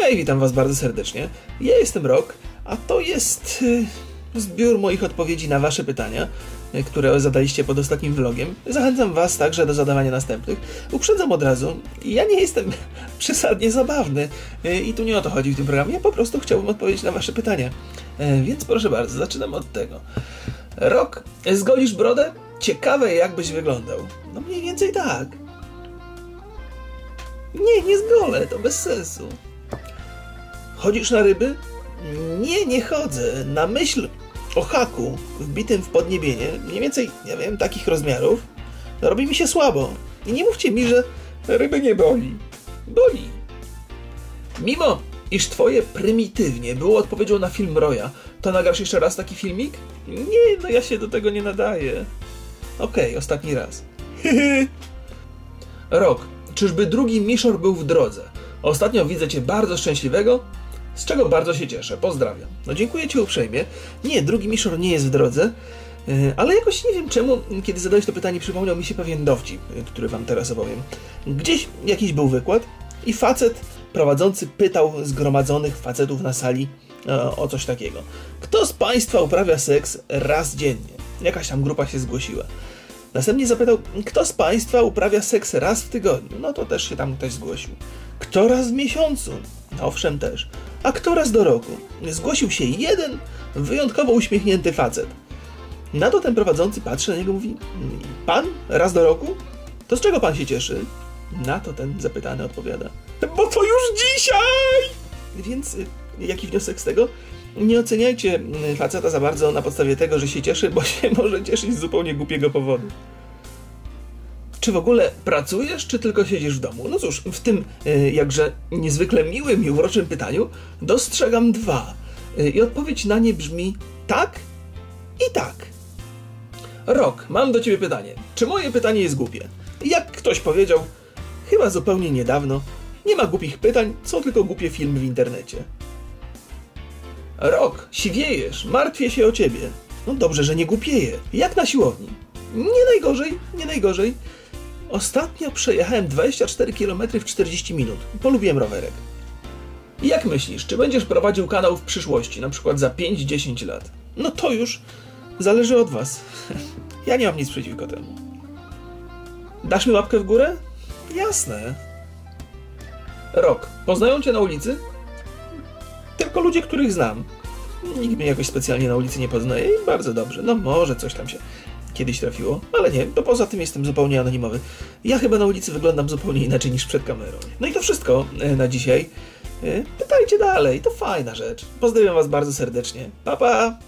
Hej, witam Was bardzo serdecznie. Ja jestem Rok, a to jest y, zbiór moich odpowiedzi na Wasze pytania, y, które zadaliście pod ostatnim vlogiem. Zachęcam Was także do zadawania następnych. Uprzedzam od razu, ja nie jestem przesadnie zabawny y, i tu nie o to chodzi w tym programie. Ja po prostu chciałbym odpowiedzieć na Wasze pytania. Więc proszę bardzo, zaczynam od tego. Rok, zgolisz brodę? Ciekawe, jakbyś wyglądał. No mniej więcej tak. Nie, nie zgolę, to bez sensu. Chodzisz na ryby? Nie, nie chodzę. Na myśl o haku wbitym w podniebienie, mniej więcej, nie wiem, takich rozmiarów, robi mi się słabo. I nie mówcie mi, że ryby nie boli. Boli. Mimo, iż twoje prymitywnie było odpowiedzią na film Roya, to nagrasz jeszcze raz taki filmik? Nie, no ja się do tego nie nadaję. Okej, ostatni raz. Rok, czyżby drugi Miszor był w drodze? Ostatnio widzę cię bardzo szczęśliwego, z czego bardzo się cieszę. Pozdrawiam. No dziękuję ci uprzejmie. Nie, drugi Miszor nie jest w drodze, yy, ale jakoś nie wiem czemu, kiedy zadałeś to pytanie, przypomniał mi się pewien dowcip, yy, który wam teraz opowiem. Gdzieś jakiś był wykład i facet prowadzący pytał zgromadzonych facetów na sali e, o coś takiego. Kto z państwa uprawia seks raz dziennie? Jakaś tam grupa się zgłosiła. Następnie zapytał, kto z Państwa uprawia seks raz w tygodniu? No to też się tam ktoś zgłosił. Kto raz w miesiącu? Owszem też. A kto raz do roku? Zgłosił się jeden wyjątkowo uśmiechnięty facet. Na to ten prowadzący patrzy na niego i mówi, pan raz do roku? To z czego pan się cieszy? Na to ten zapytany odpowiada, bo to już dzisiaj! Więc y, jaki wniosek z tego? Nie oceniajcie y, faceta za bardzo na podstawie tego, że się cieszy, bo się może cieszyć z zupełnie głupiego powodu. Czy w ogóle pracujesz, czy tylko siedzisz w domu? No cóż, w tym y, jakże niezwykle miłym i uroczym pytaniu dostrzegam dwa. Y, I odpowiedź na nie brzmi tak i tak. Rok, mam do ciebie pytanie. Czy moje pytanie jest głupie? Jak ktoś powiedział, chyba zupełnie niedawno, nie ma głupich pytań, są tylko głupie filmy w internecie. Rok, siwiejesz, martwię się o ciebie. No dobrze, że nie głupieję. Jak na siłowni. Nie najgorzej, nie najgorzej. Ostatnio przejechałem 24 km w 40 minut. Polubiłem rowerek. Jak myślisz, czy będziesz prowadził kanał w przyszłości, na przykład za 5-10 lat? No to już zależy od was. Ja nie mam nic przeciwko temu. Dasz mi łapkę w górę? Jasne. Rok. Poznają cię na ulicy? Tylko ludzie, których znam. Nikt mnie jakoś specjalnie na ulicy nie poznaje i bardzo dobrze. No może coś tam się kiedyś trafiło, ale nie, to poza tym jestem zupełnie anonimowy. Ja chyba na ulicy wyglądam zupełnie inaczej niż przed kamerą. No i to wszystko e, na dzisiaj. E, Pytajcie dalej, to fajna rzecz. Pozdrawiam Was bardzo serdecznie. Pa, pa!